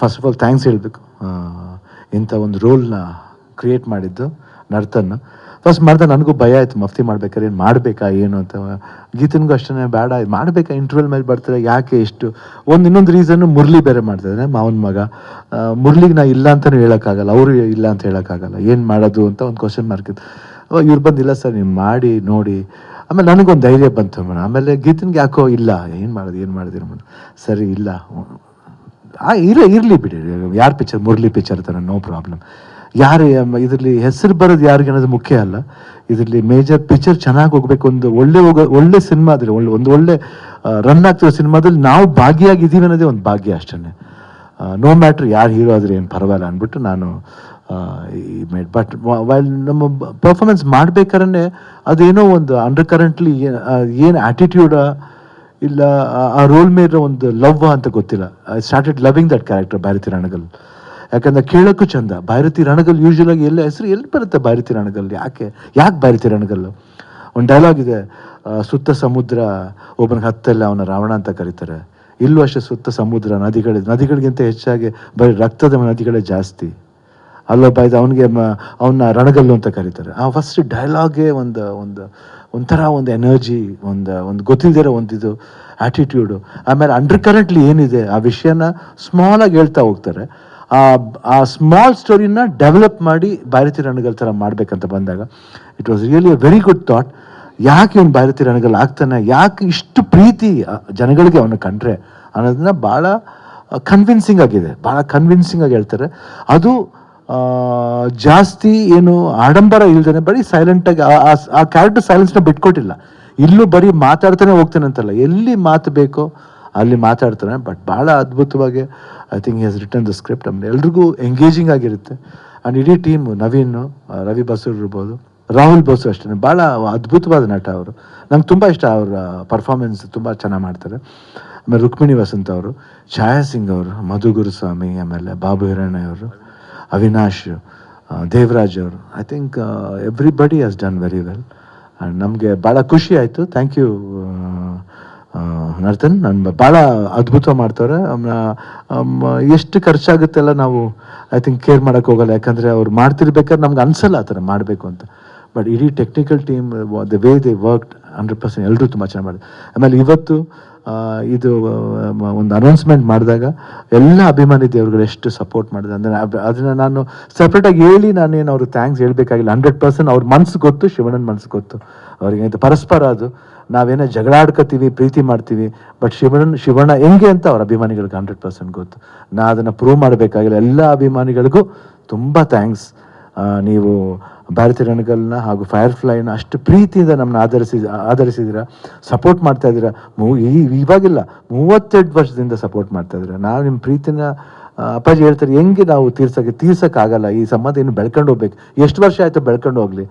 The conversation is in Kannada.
ಫಸ್ಟ್ ಆಫ್ ಆಲ್ ಥ್ಯಾಂಕ್ಸ್ ಹೇಳಬೇಕು. ಇಂಥ ಒಂದು ರೋಲ್ನ ಕ್ರಿಯೇಟ್ ಮಾಡಿದ್ದು ನರ್ತನ್. ಫಸ್ಟ್ ಮಾಡ್ದೆ ನನಗೂ ಭಯ ಆಯಿತು. ಮಫ್ತಿ ಮಾಡ್ಬೇಕಾದ್ರೆ ಏನು ಮಾಡಬೇಕಾ, ಏನು ಅಂತ. ಗೀತನಿಗೂ ಅಷ್ಟೇ ಬೇಡ. ಇದು ಮಾಡಬೇಕಾ ಇಂಟರ್ವ್ಯೂಲ್ ಮೇಲೆ ಬರ್ತಾರೆ, ಯಾಕೆ ಇಷ್ಟು? ಒಂದು ಇನ್ನೊಂದು ರೀಸನ್ನು ಮುರಳಿ ಬೇರೆ ಮಾಡ್ತಿದ್ದಾನೆ ಮಾವನ ಮಗ. ಮುರಳಿಗೆ ನಾ ಇಲ್ಲ ಅಂತಲೂ ಹೇಳೋಕ್ಕಾಗಲ್ಲ. ಅವರು ಇಲ್ಲ ಅಂತ ಹೇಳೋಕ್ಕಾಗಲ್ಲ. ಏನು ಮಾಡೋದು ಅಂತ ಒಂದು ಕ್ವಶನ್ ಮಾರ್ಕ್ ಇತ್ತು. ಇವ್ರು ಬಂದಿಲ್ಲ ಸರ್, ನೀವು ಮಾಡಿ, ನೋಡಿ. ಆಮೇಲೆ ನನಗೊಂದು ಧೈರ್ಯ ಬಂತು. ಮೇಡಮ್ ಆಮೇಲೆ ಗೀತನಿಗೆ ಯಾಕೋ, ಇಲ್ಲ, ಏನು ಮಾಡೋದು, ಏನು ಮಾಡಿದಿರ ಮೇಡಮ್ ಸರಿ, ಇಲ್ಲ. ಇರ ಇರಲಿ ಬಿಡಿ. ಯಾರು ಪಿಕ್ಚರ್ ಮುರಳಿ ಪಿಕ್ಚರ್ ಥರ ನೋ ಪ್ರಾಬ್ಲಮ್ ಯಾರು ಇದರಲ್ಲಿ ಹೆಸರು ಬರೋದು ಯಾರಿಗೆ ಅನ್ನೋದು ಮುಖ್ಯ ಅಲ್ಲ. ಇದರಲ್ಲಿ ಮೇಜರ್ ಪಿಕ್ಚರ್ ಚೆನ್ನಾಗಿ ಹೋಗ್ಬೇಕು ಒಂದು ಒಳ್ಳೆ ಹೋಗೋ, ಒಳ್ಳೆ ಸಿನಿಮಾದಲ್ಲಿ ಒಳ್ಳೆ, ಒಂದು ಒಳ್ಳೆ ರನ್ ಆಗ್ತಿರೋ ಸಿನಿಮಾದಲ್ಲಿ ನಾವು ಭಾಗಿಯಾಗಿದ್ದೀವಿ ಅನ್ನೋದೇ ಒಂದು ಭಾಗ್ಯ ಅಷ್ಟೇ ನೋ ಮ್ಯಾಟ್ರ್ ಯಾರು ಹೀರೋ ಆದರೆ ಏನು ಪರವಾಗಿಲ್ಲ ಅಂದ್ಬಿಟ್ಟು ನಾನು ಈ ಮೇಡ್ ಬಟ್ ವೈಲ್ ನಮ್ಮ ಪರ್ಫಾರ್ಮೆನ್ಸ್ ಮಾಡ್ಬೇಕಾದ್ರೆ ಅದೇನೋ ಒಂದು ಅಂಡರ್ ಕರೆಂಟ್ಲಿ ಏನು ಆಟಿಟ್ಯೂಡ ಇಲ್ಲ, ಆ- ರೋಲ್ ಮೇಲೆ ಒಂದು ಲವ್ ಅಂತ ಗೊತ್ತಿಲ್ಲ. I started loving that character Bharathi Ranagal ಯಾಕಂದ್ರೆ ಕೇಳೋಕ್ಕೂ ಚಂದ. ಭಾರತಿ ರಣಗಲ್ ಯೂಶುವಲ್ ಆಗಿ ಎಲ್ಲ ಹೆಸರು ಎಲ್ಲಿ ಬರುತ್ತೆ ಭಾರತಿ ರಣಗಲ್ ಯಾಕೆ? ಯಾಕೆ ಭಾರತಿ ರಣಗಲ್ ಒಂದು ಡೈಲಾಗ್ ಇದೆ. ಸುತ್ತ ಸಮುದ್ರ ಒಬ್ಬನಿಗೆ ಹತ್ತಲ್ಲ ಅವನ ರಾವಣ ಅಂತ ಕರೀತಾರೆ. ಇಲ್ಲೂ ಅಷ್ಟೇ ಸುತ್ತ ಸಮುದ್ರ, ನದಿಗಳು, ನದಿಗಳಿಗಿಂತ ಹೆಚ್ಚಾಗಿ ಬರೀ ರಕ್ತದ ನದಿಗಳೇ ಜಾಸ್ತಿ. ಅಲ್ಲೊಬ್ಬ ಇದು ಅವನಿಗೆ ಅವನ ರಣಗಲ್ಲು ಅಂತ ಕರೀತಾರೆ. ಆ ಫಸ್ಟ್ ಡೈಲಾಗೇ ಒಂದು ಒಂದು ಒಂಥರ ಒಂದು ಎನರ್ಜಿ, ಒಂದು ಒಂದು ಗೊತ್ತಿಲ್ದಿರೋ ಒಂದಿದು ಇದು ಆಟಿಟ್ಯೂಡು ಆಮೇಲೆ ಅಂಡರ್ ಕರೆಂಟ್ಲಿ ಏನಿದೆ, ಆ ವಿಷಯನ ಸ್ಮಾಲಾಗಿ ಹೇಳ್ತಾ ಹೋಗ್ತಾರೆ. ಆ ಆ ಸ್ಮಾಲ್ ಸ್ಟೋರಿನ ಡೆವಲಪ್ ಮಾಡಿ ಭಾರತಿ ರಣಗಲ್ ಥರ ಮಾಡಬೇಕಂತ ಬಂದಾಗ it was really a very good thought ಯಾಕೆ ಇವನು ಭಾರತಿ ರಣಗಲ್ ಆಗ್ತಾನೆ? ಯಾಕೆ ಇಷ್ಟು ಪ್ರೀತಿ ಜನಗಳಿಗೆ ಅವನ ಕಂಡ್ರೆ? ಅನ್ನೋದನ್ನ ಭಾಳ ಕನ್ವಿನ್ಸಿಂಗ್ ಆಗಿದೆ. ಭಾಳ ಕನ್ವಿನ್ಸಿಂಗ್ ಆಗಿ ಹೇಳ್ತಾರೆ. ಅದು ಜಾಸ್ತಿ ಏನು ಆಡಂಬರ ಇಲ್ದೇನೆ ಬರೀ ಸೈಲೆಂಟಾಗಿ ಆ ಕ್ಯಾರೆಕ್ಟರ್ ಸೈಲೆನ್ಸ್ನ ಬಿಟ್ಕೊಟ್ಟಿಲ್ಲ. ಇಲ್ಲೂ ಬರೀ ಮಾತಾಡ್ತಾನೆ ಹೋಗ್ತಾನೆ ಅಂತಲ್ಲ. ಎಲ್ಲಿ ಮಾತು ಬೇಕೋ ಅಲ್ಲಿ ಮಾತಾಡ್ತಾನೆ. ಬಟ್ ಭಾಳ ಅದ್ಭುತವಾಗಿ I think has return the script ಆಮೇಲೆ ಎಲ್ರಿಗೂ ಎಂಗೇಜಿಂಗ್ ಆಗಿರುತ್ತೆ. ಆ್ಯಂಡ್ ಇಡೀ ಟೀಮ್ ನವೀನ್ ರವಿ ಬಸೂರ್ ಇರ್ಬೋದು, ರಾಹುಲ್ ಬಸು ಅಷ್ಟೇ ಭಾಳ ಅದ್ಭುತವಾದ ನಟ ಅವರು. ನಂಗೆ ತುಂಬ ಇಷ್ಟ ಅವರ ಪರ್ಫಾರ್ಮೆನ್ಸ್ ತುಂಬ ಚೆನ್ನಾಗಿ ಮಾಡ್ತಾರೆ. ಆಮೇಲೆ ರುಕ್ಮಿಣಿ ವಸಂತ ಅವರು ಛಾಯಾ ಸಿಂಗ್ ಅವರು ಮಧು ಗುರುಸ್ವಾಮಿ ಆಮೇಲೆ ಬಾಬು ಹಿರಣ್ಣ ಅವರು ಅವಿನಾಶ್ ದೇವರಾಜ್ ಅವರು. I think everybody has done very well and ನಮಗೆ ಭಾಳ ಖುಷಿ ಆಯಿತು. Thank you Narthan. ನಾನು ಭಾಳ ಅದ್ಭುತ ಮಾಡ್ತಾರೆ ಎಷ್ಟು ಖರ್ಚಾಗುತ್ತೆಲ್ಲ ನಾವು ಐ ಥಿಂಕ್ ಕೇರ್ ಮಾಡೋಕ್ಕೆ ಹೋಗಲ್ಲ. ಯಾಕಂದರೆ ಅವ್ರು ಮಾಡ್ತಿರ್ಬೇಕಾದ್ರೆ ನಮ್ಗೆ ಅನ್ಸಲ್ಲ ಆ ಥರ ಮಾಡಬೇಕು ಅಂತ. ಬಟ್ ಇಡೀ technical team the way they work hundred percent ಎಲ್ಲರೂ ತುಂಬ ಚೆನ್ನಾಗಿ ಮಾಡಿದ್ರು. ಆಮೇಲೆ ಇವತ್ತು ಇದು ಒಂದು ಅನೌನ್ಸ್ಮೆಂಟ್ ಮಾಡಿದಾಗ ಎಲ್ಲ ಅಭಿಮಾನಿ ದೇವರುಗಳು ಎಷ್ಟು ಸಪೋರ್ಟ್ ಮಾಡಿದೆ ಅಂದರೆ ಅದನ್ನು ನಾನು ಸಪ್ರೇಟಾಗಿ ಹೇಳಿ ನಾನೇನು ಅವ್ರಿಗೆ ಥ್ಯಾಂಕ್ಸ್ ಹೇಳಬೇಕಾಗಿಲ್ಲ. ಹಂಡ್ರೆಡ್ ಪರ್ಸೆಂಟ್ ಅವ್ರ ಮನ್ಸು ಗೊತ್ತು, ಶಿವಣ್ಣನ ಮನ್ಸು ಗೊತ್ತು. ಅವ್ರಿಗೆ ಇದು ಪರಸ್ಪರ ಅದು. ನಾವೇನೋ ಜಗಳ ಆಡ್ಕೋತೀವಿ, ಪ್ರೀತಿ ಮಾಡ್ತೀವಿ ಬಟ್ ಶಿವಣ್ಣ ಶಿವಣ್ಣ ಹೆಂಗೆ ಅಂತ ಅವ್ರ ಅಭಿಮಾನಿಗಳಿಗೆ ಹಂಡ್ರೆಡ್ ಪರ್ಸೆಂಟ್ ಗೊತ್ತು. ನಾ ಅದನ್ನು ಪ್ರೂವ್ ಮಾಡಬೇಕಾಗಿಲ್ಲ. ಎಲ್ಲ ಅಭಿಮಾನಿಗಳಿಗೂ ತುಂಬ ಥ್ಯಾಂಕ್ಸ್ ನೀವು ಭಾರತಿ ರಣಗಲ್ನ ಹಾಗೂ ಫೈರ್ ಫ್ಲೈನ ಅಷ್ಟು ಪ್ರೀತಿಯಿಂದ ನಮ್ಮನ್ನ ಆಧರಿಸಿ ಆಧರಿಸಿದ್ದೀರಾ ಸಪೋರ್ಟ್ ಮಾಡ್ತಾ ಇದ್ದೀರಾ ಮೂ, ಈ, ಇವಾಗಿಲ್ಲ, ಮೂವತ್ತೆರಡು ವರ್ಷದಿಂದ ಸಪೋರ್ಟ್ ಮಾಡ್ತಾ ಇದ್ದೀರಾ ನಾವು ನಿಮ್ಮ ಪ್ರೀತಿನ ಅಪ್ಪಾಜಿ ಹೇಳ್ತಾರೆ, ಹೆಂಗೆ ನಾವು ತೀರ್ಸೋಕ್ಕೆ, ತೀರ್ಸೋಕ್ಕಾಗಲ್ಲ, ಈ ಸಂಬಂಧ ಇನ್ನು ಬೆಳ್ಕೊಂಡು ಹೋಗ್ಬೇಕು. ಎಷ್ಟು ವರ್ಷ ಆಯಿತು ಬೆಳ್ಕೊಂಡು ಹೋಗ್ಲಿ?